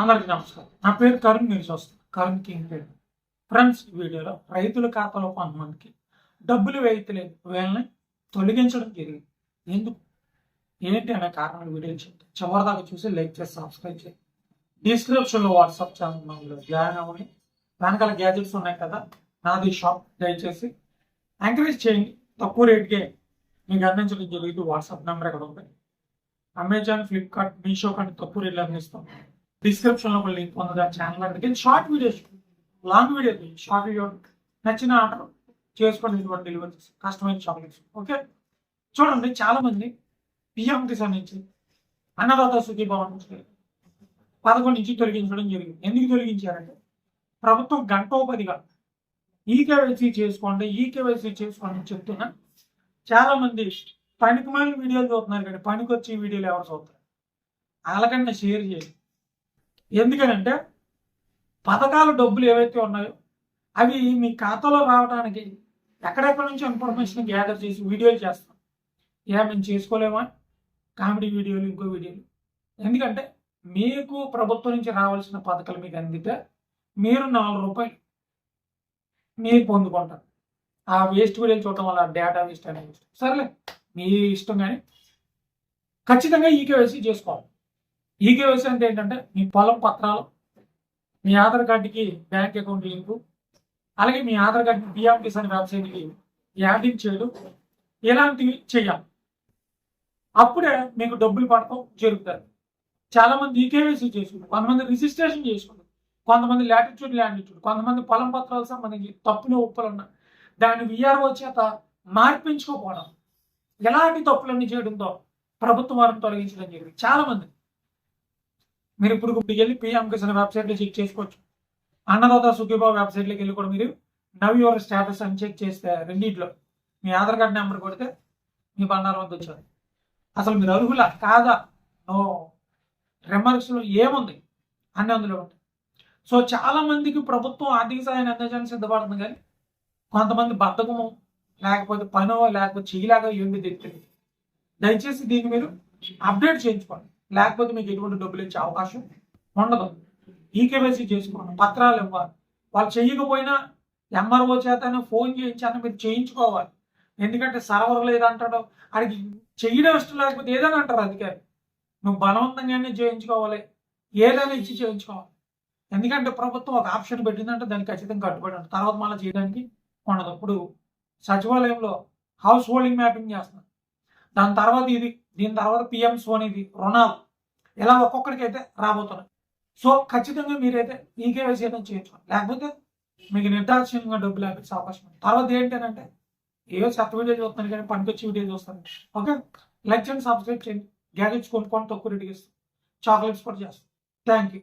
అందరికీ నమస్కారం. నా పేరు కరుణ్ మీరు చూస్తారు కరుణ్ కింగ్ పేరు. ఫ్రెండ్స్ వీడియోలో రైతుల ఖాతాలో కొంతమందికి డబ్బులు వేయట్లేదు వీళ్ళని తొలగించడం జరిగింది. ఎందుకు? ఏంటి అనే కారణాలు వీడియో చెప్తే చివరిదాకా చూసి లైక్ చేసి సబ్స్క్రైబ్ చేయండి. డిస్క్రిప్షన్లో వాట్సాప్ ఛానల్ జాయిన్ అవ్వండి. వెనకాల గ్యాజెట్స్ ఉన్నాయి కదా నాది షాప్. దయచేసి ఎంకరేజ్ చేయండి. తక్కువ రేట్కే మీకు అందించడం జరుగుతుంది. వాట్సాప్ నెంబర్ ఎక్కడ ఉంది అమెజాన్ ఫ్లిప్కార్ట్ మీషో కానీ తక్కువ రేట్లు అందిస్తాం. డిస్క్రిప్షన్లో లింక్ ఉంది ఆ ఛానల్ అందుకే short videos long videos short video నచ్చిన ఆర్డర్ చేసుకొని ఇటువంటి డెలివరీ కస్టమైజ్ చాక్లెట్స్ ఓకే చూడండి చాలా మంది పిఎం కిసాన్ నుంచి అన్నదాత సుఖీ భవన్ నుంచి పదకొండు నుంచి తొలగించడం జరిగింది. ఎందుకు తొలగించారంటే ప్రభుత్వం గంటోపదిగా ఈ కేవైసీ చేసుకోండి ఈ కేవైసీ చేసుకోండి అని చెప్తున్నా చాలా మంది పనికిమాలిన వీడియోలు చూస్తున్నారు కానీ పనికి వచ్చే వీడియోలు ఎవరు చూస్తారు? వాళ్ళకన్నా షేర్ చేయండి. ఎందుకనంటే పథకాల డబ్బులు ఏవైతే ఉన్నాయో అవి మీ ఖాతాలో రావడానికి ఎక్కడెక్కడ నుంచి ఇన్ఫర్మేషన్ గ్యాదర్ చేసి వీడియోలు చేస్తాం. ఏ మేము చేసుకోలేమా? కామెడీ వీడియోలు ఇంకో వీడియోలు. ఎందుకంటే మీకు ప్రభుత్వం నుంచి రావాల్సిన పథకాలు మీకు అందితే మీరు నాలుగు రూపాయలు మీరు పొందుకుంటారు. ఆ వేస్ట్ వీడియోలు చూడటం వల్ల డేటా వేస్ట్ అనేది సర్లే మీ ఇష్టం కానీ ఖచ్చితంగా ఈకేవైసీ చేసుకోవాలి. ఈకేవైసీ అంటే ఏంటంటే మీ పొలం పత్రాలు మీ ఆధార్ కార్డుకి బ్యాంక్ అకౌంట్ లింకు అలాగే మీ ఆధార్ కార్డు పిఎం అనే వెబ్సైట్కి యాడింగ్ చేయడం ఇలాంటివి చేయాలి. అప్పుడే మీకు డబ్బులు పడటం జరుగుతుంది. చాలామంది ఈ ఈకేవైసీ చేసుకుంటారు. కొంతమంది రిజిస్ట్రేషన్ చేసుకుంటారు. కొంతమంది లాటిట్యూడ్ లాంటిట్యూడ్ కొంతమంది పొలం పత్రాలు సంబంధించి తప్పులు ఒప్పులు ఉన్నాయి దాన్ని విఆర్ఓ చేత మార్పించుకోకపోవడం ఎలాంటి తప్పులన్నీ చేయడంతో ప్రభుత్వం వారిని తొలగించడం జరిగింది. చాలామంది మీరు ఇప్పుడు ఇప్పుడు వెళ్ళి పిఎం కిసాన్ వెబ్సైట్లో చెక్ చేసుకోవచ్చు. అన్నదాత సుఖీబాబు వెబ్సైట్లోకి వెళ్ళి కూడా మీరు నవ్ యువర్ స్టేటస్ అని చెక్ చేస్తే రెండింటిలో మీ ఆధార్ కార్డ్ నెంబర్ కొడితే మీ బండారం వద్ద వచ్చారు అసలు మీరు అర్హులా? కాదా? నో రిమార్క్స్లో ఏముంది? అన్ని అందులో ఉంటాయి. సో చాలామందికి ప్రభుత్వం ఆర్థిక సహాయాన్ని అందించడానికి సిద్ధపడుతుంది కానీ కొంతమంది బద్ధకము లేకపోతే పనో లేకపోతే చేయలాగా ఏమి తెలియదు దయచేసి దీన్ని మీరు అప్డేట్ చేయించుకోండి. లేకపోతే మీకు ఎటువంటి డబ్బులు ఇచ్చే అవకాశం ఉండదు. ఈకేవైసీ చేసుకోండి. పత్రాలు ఇవ్వాలి. వాళ్ళు చేయకపోయినా ఎంఆర్ఓ చేతనే ఫోన్ చేయించాను మీరు చేయించుకోవాలి. ఎందుకంటే సర్వర్ లేదంటాడు. ఆడికి చెయ్యడం ఇష్టం లేకపోతే ఏదని అంటారు అధికారి నువ్వు బలవంతంగానే చేయించుకోవాలి. ఏదైనా ఇచ్చి చేయించుకోవాలి. ఎందుకంటే ప్రభుత్వం ఒక ఆప్షన్ పెట్టిందంటే దానికి ఖచ్చితంగా కట్టుబడి ఉంటుంది తర్వాత మళ్ళీ చేయడానికి ఉండదు. ఇప్పుడు సచివాలయంలో హౌస్ హోల్డింగ్ మ్యాపింగ్ చేస్తున్నారు. దాని తర్వాత ఇది దీని తర్వాత పిఎం సోన్ రుణాలు ఇలా ఒక్కొక్కడికి అయితే రాబోతున్నాయి. సో ఖచ్చితంగా మీరైతే ఈ కేవైసీ అయితే చేయొచ్చు. లేకపోతే మీకు నిర్దాక్షిణ్యంగా డబ్బులు ఆపించే అవకాశం ఉంది. తర్వాత ఏంటంటే ఏవో చెత్త వీడియో చూస్తున్నాను కానీ పనికొచ్చి వీడియో చూస్తాను ఓకే? లైక్ చేయండి సబ్స్క్రైబ్ చేయండి. గ్యాజెట్స్ కొనుక్కొని తక్కువ రెడీ చేస్తాను చాక్లెట్స్ కూడా చేస్తాం థ్యాంక్ యూ